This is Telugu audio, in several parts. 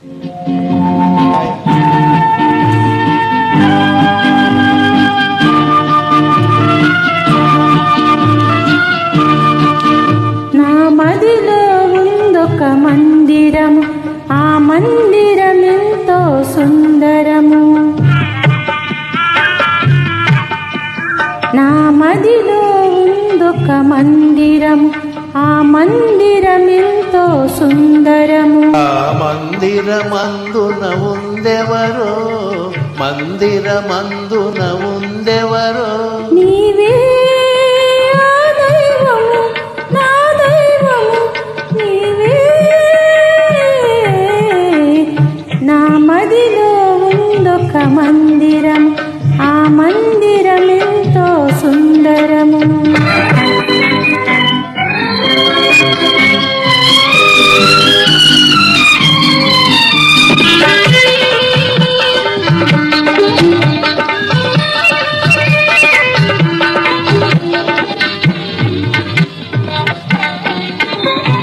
నా మదిలో ఉందొక మందిరము. ఆ మందిరం ఎంతో సుందరము. నా మదిలో ఉందొక మందిరము. ఆ మందిరం ఎంతో సుందరము. మందిరమందున ఉందెవరో? మందిరమందున ఉందెవరో? నీవే నా మదిలో ఉందొక మందిరం. ఆ మందిరం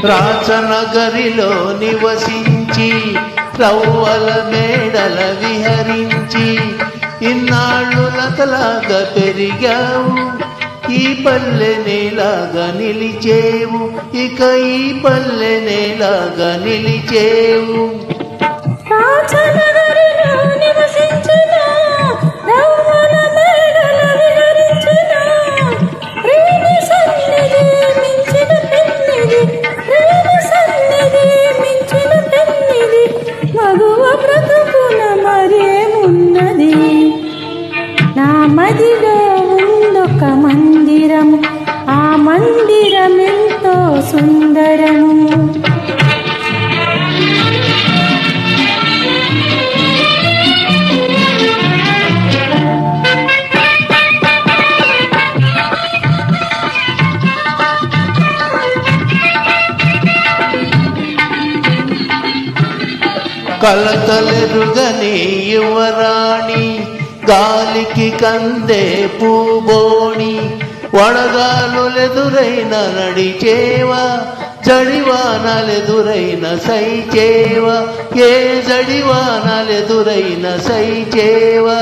రాచనగరిలో నివసించి రవ్వల మేడల విహరించి ఇన్నాళ్ళు లతలాగా పెరిగావు. ఈ పల్లెనేలాగా నిలిచేవు ఇక ఈ పల్లెనేలాగా నిలిచేవు. నా ఉందొక మందిరము ఆ మందిరం ఎంతో సుందరము కలతలెరుగని యువరాణి గాలికి కందే పూబోణి వడగాలులెదురైన నడిచేవ జడివానలెదురైన సైచేవ ఏ జడివానలెదురైన సైచేవా.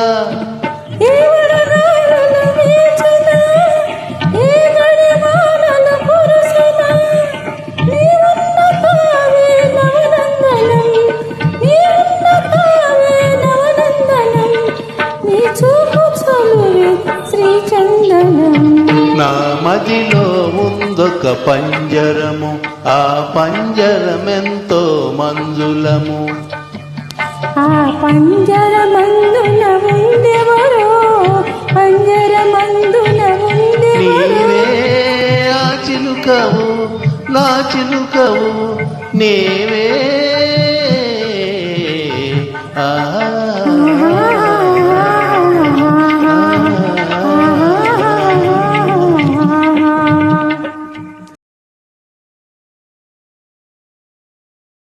మదిలో ఉందొక పంజరము ఆ పంజరమెంతో మంజులము. ఆ పంజరమందున ఉండెవరో పంజరమందున నీవే ఆ చిలుకవు నా చిలుకవు నేవే ఆ